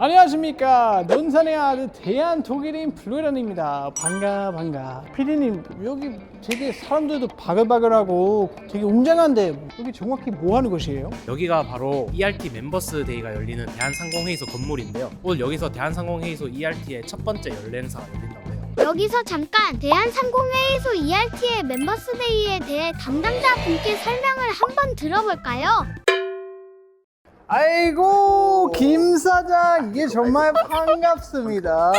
안녕하십니까 논산의 아들 대한 독일인 블루런입니다 반가 반가 피디님 여기 되게 사람들도 바글바글하고 되게 웅장한데 여기 정확히 뭐 하는 곳이에요? 여기가 바로 ERT 멤버스 데이가 열리는 대한상공회의소 건물인데요. 오늘 여기서 대한상공회의소 ERT의 첫 번째 연례 행사가 열린다고 해요. 여기서 잠깐 대한상공회의소 ERT의 멤버스데이에 대해 담당자 분께 설명을 한번 들어볼까요? 아이고 김 사장 이게 정말 반갑습니다.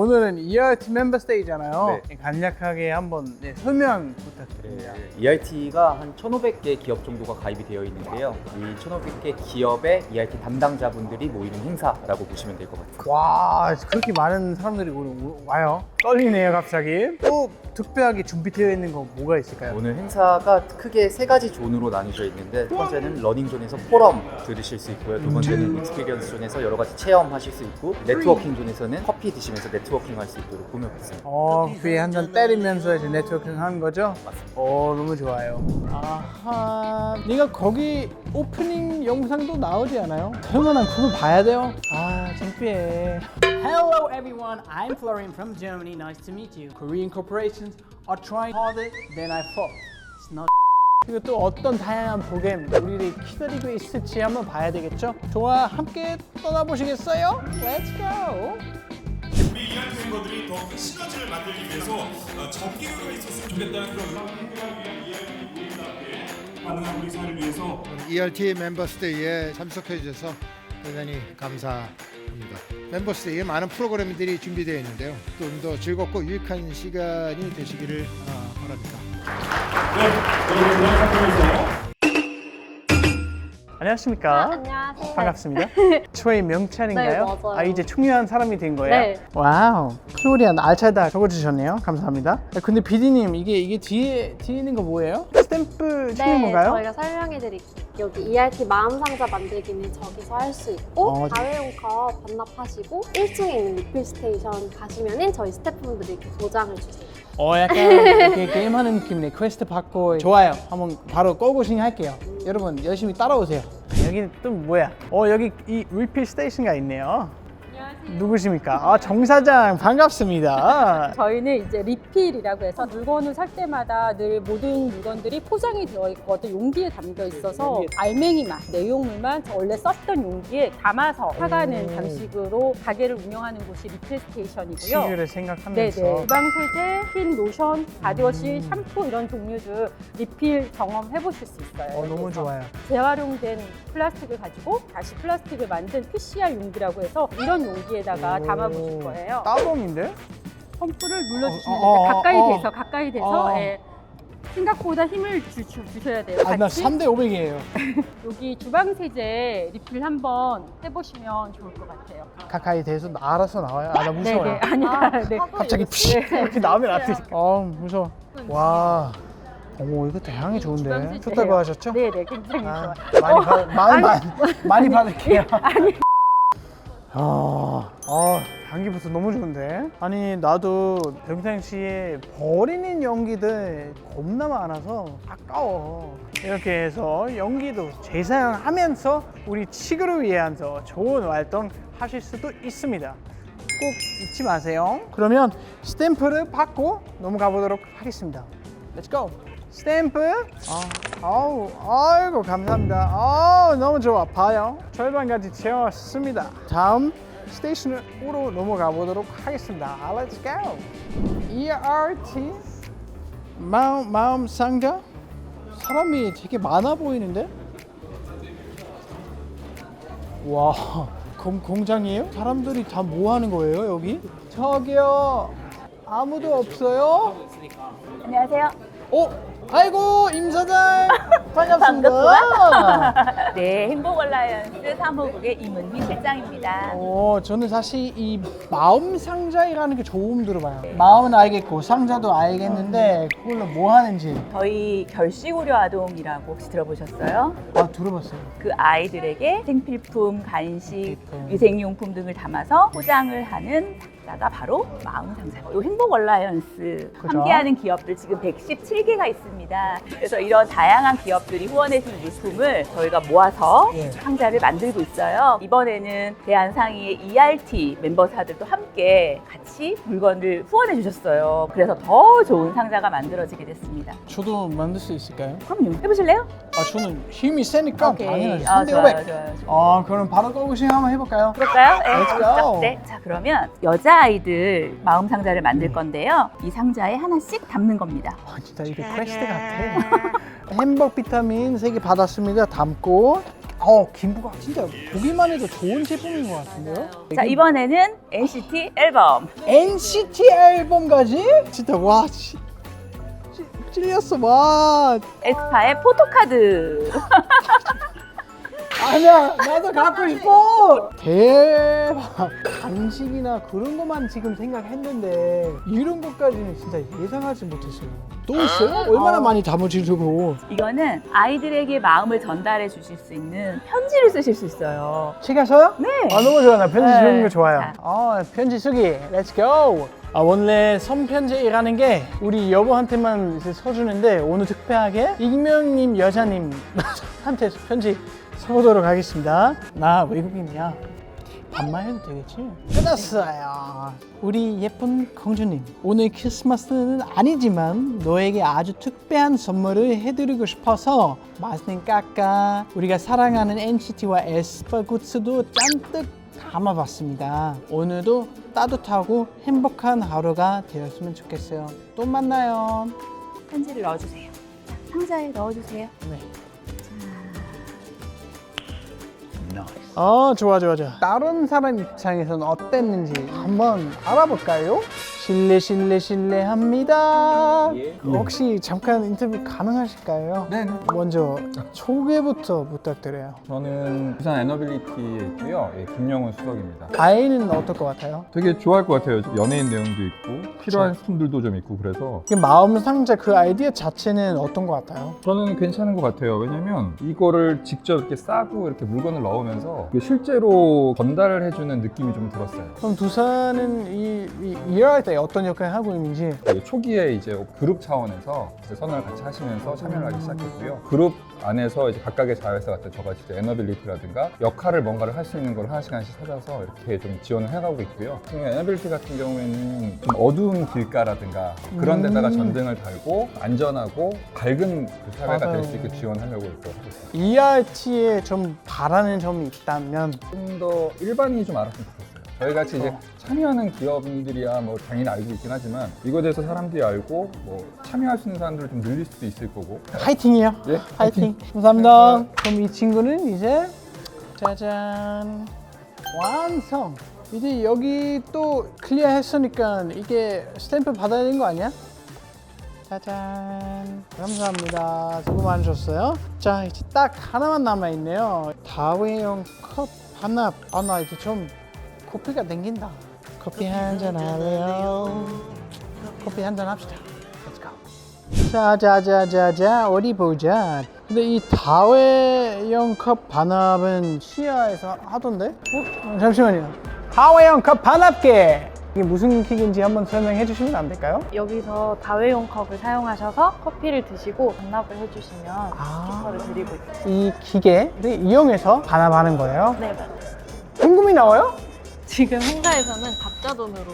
오늘은 ERT 멤버스데이잖아요. 간략하게 한번 네, 설명 부탁드립니다. ERT가 한 1,500개 기업 정도가 가입이 되어 있는데요. 이 1,500개 기업의 ERT 담당자분들이 모이는 행사라고 보시면 될 것 같아요. 와 그렇게 많은 사람들이 오늘 오- 와요. 떨리네요 갑자기. 또 특별하게 준비되어 있는 거 뭐가 있을까요? 오늘 행사가 크게 세 가지 존으로 나뉘어져 있는데 첫 번째는 러닝 존에서 포럼 들으실 수 있고요. 두 번째는 익스피리언스 존에서 여러 가지 체험하실 수 있고 네트워킹 존에서는 커피 드시면서 네트워킹 할 수 있도록 꾸며봤습니다. 어, 귀에 한 잔 때리면서 이제 네트워킹 하는 거죠? 어, 너무 좋아요. 아하, 네가 거기 오프닝 영상도 나오지 않아요? 설마 난 그거 봐야 돼요? 아, 창피해. Hello everyone, I'm Florian from Germany. Nice to meet you. Korean corporations are trying harder than I thought. It's not 그리고 또 어떤 다양한 프로그램 우리를 기다리고 있을지 한번 봐야 되겠죠? 좋아, 함께 떠나보시겠어요? Let's go! 멤버들이 더큰 시너지를 만들기 위해서 어, 정기교육이 있었으면 좋겠다는 그런 생각을 위한 이야기 모임과 함께 가능한 우리 사회를 위해서 ERT 멤버스데이에 참석해 주셔서 대단히 감사합니다. 멤버스데이에 많은 프로그램들이 준비되어 있는데요. 좀 더 즐겁고 유익한 시간이 되시기를 어, 바랍니다. 네, 여러분 이런 상태에서 안녕하십니까? 안녕하세요. 반갑습니다. 초의 명찰인가요? 네, 맞아요. 아 이제 중요한 사람이 된 거예요? 네. 와우. 플로리안 알차다 적어주셨네요. 감사합니다. 아, 근데 비디님 이게 이게 뒤에 뒤에 있는 거 뭐예요? 스탬프 치는 네, 건가요? 저희가 설명해 드릴게요. 여기 ERT 마음 상자 만들기는 저기서 할 수 있고 어, 저- 다회용 컵 반납하시고 1층에 있는 리필 스테이션 가시면은 저희 스태프분들이 이렇게 도장을 주세요. 어 약간 이렇게 게임하는 느낌이네. 퀘스트 받고 좋아요. 한번 바로 고고싱 할게요. 여러분 열심히 따라오세요. 여기는 또 뭐야? 어 여기 이 리필 스테이션가 있네요. 누구십니까? 아 정 사장 반갑습니다. 저희는 이제 리필이라고 해서 물건을 살 때마다 늘 모든 물건들이 포장이 되어 있고 어떤 용기에 담겨 있어서 알맹이만 내용물만 원래 썼던 용기에 담아서 사가는 방식으로 가게를 운영하는 곳이 리필 스테이션이고요. 시기를 네네. 생각하면서 주방 세제, 핀, 로션, 바디워시, 샴푸 이런 종류들 리필 경험해 보실 수 있어요. 어 너무 그래서 좋아요. 재활용된 플라스틱을 가지고 다시 플라스틱을 만든 PCR 용기라고 해서 이런 용기에 다가 담아보실 거예요. 따봉인데? 펌프를 눌러주시면 어, 어, 됩니다. 가까이 어. 돼서 가까이 돼서 어. 예. 생각보다 힘을 주, 주, 주셔야 돼요. 아 나 같이 3대 500이에요. 여기 주방 세제 리필 한번 해보시면 좋을 것 같아요. 가까이 대서 알아서 나와요. 아 나 무서워요. 네네 아니까 네. 갑자기 피 이렇게 나오면 안 돼. 아 무서워. 와. 어머 이거 향이 주방 좋은데. 세제. 좋다고 하셨죠? 네네 굉장히 아, 좋아요. 많이 받 많이 받 많이 받을게요. 아, 아 향기부터 너무 좋은데. 아니 나도 평상시에 버리는 연기들 겁나 많아서 아까워. 이렇게 해서 연기도 재사용하면서 우리 지구를 위해서 좋은 활동 하실 수도 있습니다. 꼭 잊지 마세요. 그러면 스탬프를 받고 넘어가 보도록 하겠습니다. Let's go. 스탬프. 아, 아우, 아이고 감사합니다. 아우 너무 좋아. 봐요. 절반까지 채웠습니다. 다음 스테이션으로 넘어가 보도록 하겠습니다. Let's go. ERT 마음 마음 상자. 사람이 되게 많아 보이는데? 와, 공, 공장이에요? 사람들이 다 뭐 하는 거예요, 여기? 저기요, 아무도 없어요? 안녕하세요. 어? 아이고, 임 사장! 반갑습니다. 네, 행복 얼라이언스 사무국의 이문희 실장입니다. 어, 저는 사실 이 마음 상자라는 게 처음 들어봐요. 마음은 알겠고, 상자도 알겠는데, 그걸로 뭐 하는지. 저희 결식우려 아동이라고 혹시 들어보셨어요? 아, 들어봤어요. 그 아이들에게 생필품, 간식, 생필품. 위생용품 등을 담아서 포장을 하는 나가 바로 마음 상사. 요 행복 얼라이언스 그죠. 함께하는 기업들 지금 117개가 있습니다. 그래서 이런 다양한 기업들이 후원해준 물품을 저희가 모아서 예. 상자를 만들고 있어요. 이번에는 대한상의의 ERT 멤버사들도 함께 같이 물건을 후원해 주셨어요. 그래서 더 좋은 상자가 만들어지게 됐습니다. 저도 만들 수 있을까요? 그럼요. 해보실래요? 아 저는 힘이 세니까 당연하죠. 아, 3대 좋아요, 500. 좋아요. 아 그럼 바로 고고싱 한번 해볼까요? 그럴까요? 네, Let's go. 네, 자 그러면 여자 아이들 마음 상자를 만들 건데요. 이 상자에 하나씩 담는 겁니다. 아, 진짜 이게 퀘스트 같아. 햄버거 비타민 3개 받았습니다. 담고. 어, 김부각 진짜 보기만 해도 좋은 제품인 것 같은데요? 자 이번에는 NCT 앨범. NCT 앨범까지? 진짜 와, 씨, 찌- 찔렸어, 와. 에스파의 포토카드. 아니야, 나도 갖고 싶어. 대박. 간식이나 그런 것만 지금 생각했는데 이런 것까지는 진짜 예상하지 못했어요. 또 있어요? 얼마나 많이 담아주려고. 이거는 아이들에게 마음을 전달해 주실 수 있는 편지를 쓰실 수 있어요. 책에서요? 네. 아 너무 좋아 나 편지 네. 쓰는 거 좋아요 자. 아 편지 쓰기 렛츠 고 아, 원래 손편지라는 게 우리 여보한테만 이제 써주는데 오늘 특별하게 익명님 여자님 한테 편지 써보도록 하겠습니다 나 외국인이야 반말 해도 되겠지? 끝났어요 우리 예쁜 공주님 오늘 크리스마스는 아니지만 너에게 아주 특별한 선물을 해드리고 싶어서 맛있는 까까 우리가 사랑하는 NCT와 에스파 굿즈도 잔뜩 담아봤습니다 오늘도 따뜻하고 행복한 하루가 되었으면 좋겠어요 또 만나요 편지를 넣어주세요. 자, 상자에 넣어주세요. 네. 어 좋아 좋아 좋아 다른 사람 입장에서는 어땠는지 한번 알아볼까요? 실례 실례 실례합니다 혹시 잠깐 인터뷰 가능하실까요? 네. 먼저 소개부터 부탁드려요 저는 부산 에너빌리티에 있고요. 예, 김영훈 수석입니다. 아이는 어떨 것 같아요? 되게 좋아할 것 같아요. 연예인 내용도 있고 필요한 스품들도 좀 있고 그래서 그 마음 상자 그 아이디어 자체는 어떤 것 같아요? 저는 괜찮은 것 같아요. 왜냐면 이거를 직접 이렇게 싸고 이렇게 물건을 넣으면서 실제로 전달을 해주는 느낌이 좀 들었어요. 그럼 두산은 이, 이 일할 때 어떤 역할을 하고 있는지 예, 초기에 이제 그룹 차원에서 이제 선언을 같이 하시면서 참여를 하기 시작했고요. 그룹 안에서 이제 각각의 자회사 같은 저같이 이제 에너빌리티라든가 역할을 뭔가를 할 수 있는 걸 하나씩 하나씩 찾아서 이렇게 좀 지원을 해가고 있고요. 지금 에너빌리티 같은 경우에는 좀 어두운 길가라든가 그런 데다가 음. 전등을 달고 안전하고 밝은 그 사회가. 될 수 있게 지원하려고 있고 하고 있어요. ERT에 좀 바라는 점이 있다면 좀 더 일반인이 좀 알았으면 좋겠어요. 저희 같이 이제 어. 참여하는 기업들이야 뭐 당연히 알고 있긴 하지만 이거에 대해서 사람들이 알고 뭐 참여할 수 있는 사람들을 좀 늘릴 수도 있을 거고 파이팅이요. 예, 파이팅. 감사합니다. 그럼 이 친구는 이제 짜잔 완성. 이제 여기 또 클리어 했으니까 이게 스탬프 받아야 되는 거 아니야? 짜잔. 감사합니다. 수고 많으셨어요. 자, 이제 딱 하나만 남아 있네요. 다회용 컵 하나. 아, 나 이제 좀 커피가 땡긴다. 커피 한 잔 할래요. 커피 한 잔 합시다. Let's go. 자 자 자 자 자 어디 보자. 근데 이 다회용 컵 반합은 시야에서 하던데? 어? 잠시만요. 다회용 컵 반합계. 이게 무슨 킥인지 한번 설명해 주시면 안 될까요? 여기서 다회용 컵을 사용하셔서 커피를 드시고 반납을 해주시면 아. 스티커를 드리고 있어요. 이 기계를 이용해서 반합하는 거예요. 네, 맞아요. 현금이 나와요? 지금 행사에서는 가짜 돈으로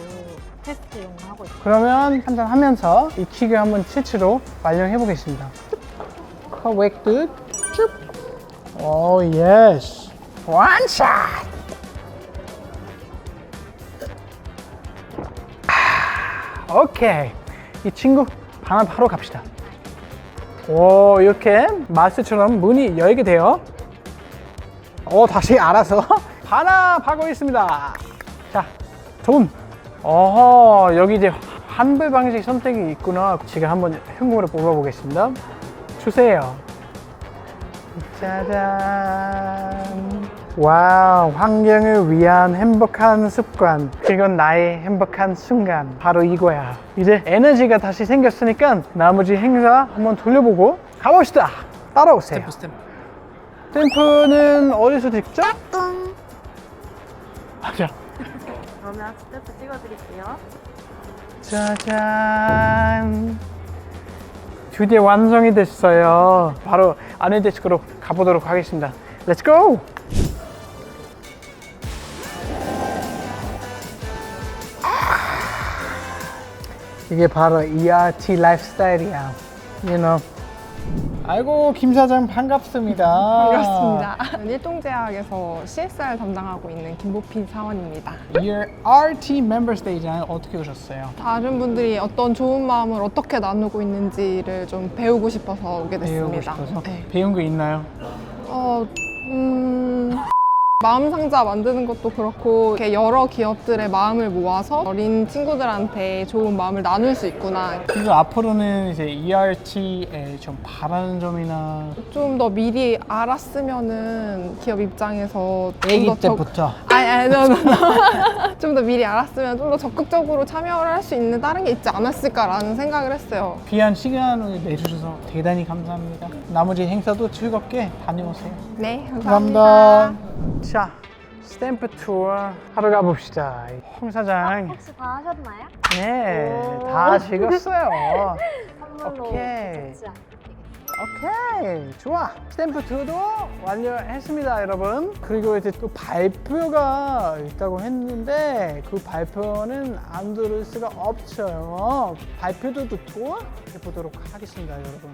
테스트용을 하고 있어요. 그러면 한잔 하면서 이 킥을 한번 실제로 완료해 보겠습니다. 컵 끝. 쭉. 오 예스. 원샷. 아, 오케이. 이 친구 반합하러 갑시다. 오 이렇게 마스처럼 문이 열게 돼요. 오 다시 알아서 반합하고 있습니다. 자, 돈. 어허, 여기 이제 환불 방식 선택이 있구나. 지금 한번 현금으로 뽑아보겠습니다. 주세요. 짜잔. 와우, 환경을 위한 행복한 습관. 그건 나의 행복한 순간. 바로 이거야. 이제 에너지가 다시 생겼으니까 나머지 행사 한번 돌려보고 가봅시다. 따라오세요. 스탬프 스탬프. 스탬프는 어디서 찍죠? 맞아. 그러면 스태프 찍어드릴게요. 짜잔. 드디어 완성이 됐어요. 바로 안에 데스크로 가보도록 하겠습니다. Let's go! 이게 바로 ERT 라이프스타일이야. You know. 아이고 김 사장 반갑습니다. 반갑습니다. 일동제약에서 CSR 담당하고 있는 김보피 사원입니다. ERT Members Day잖아요. 어떻게 오셨어요? 다른 분들이 어떤 좋은 마음을 어떻게 나누고 있는지를 좀 배우고 싶어서 오게 배우고 됐습니다. 싶어서 네. 배운 거 있나요? 어, 음... 마음 상자 만드는 것도 그렇고 이렇게 여러 기업들의 마음을 모아서 어린 친구들한테 좋은 마음을 나눌 수 있구나. 그리고 앞으로는 이제 ERT에 좀 바라는 점이나 좀 더 미리 알았으면은 기업 입장에서 좀더 적- 때부터 아니 아니 no, no, no. 좀더 미리 알았으면 좀 더 적극적으로 참여를 할 수 있는 다른 게 있지 않았을까라는 생각을 했어요. 귀한 시간을 내주셔서 대단히 감사합니다. 나머지 행사도 즐겁게 다녀오세요. 네, 감사합니다. 감사합니다. 자, 스탬프 투어 하러 가봅시다. 홍 사장, 혹시 다 하셨나요? 네, 다 즐겼어요. 선물로 오케이. 좋지 않게. 오케이 좋아 스탬프 투어도 완료했습니다 여러분 그리고 이제 또 발표가 있다고 했는데 그 발표는 안 들을 수가 없어요 발표도 또 투어 해보도록 하겠습니다 여러분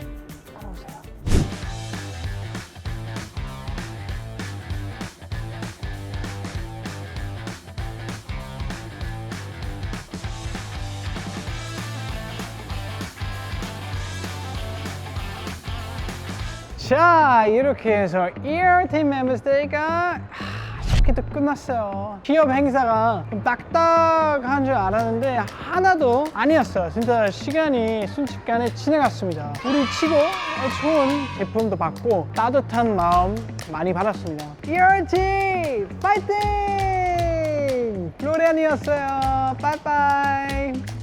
자 이렇게 해서 Members Day가 이렇게 끝났어요. 기업 행사가 좀 딱딱한 줄 알았는데 하나도 아니었어요. 진짜 시간이 순식간에 지나갔습니다. 우리 치고 좋은 제품도 받고 따뜻한 마음 많이 받았습니다. ERT 파이팅! 로리안이었어요. 빠이빠이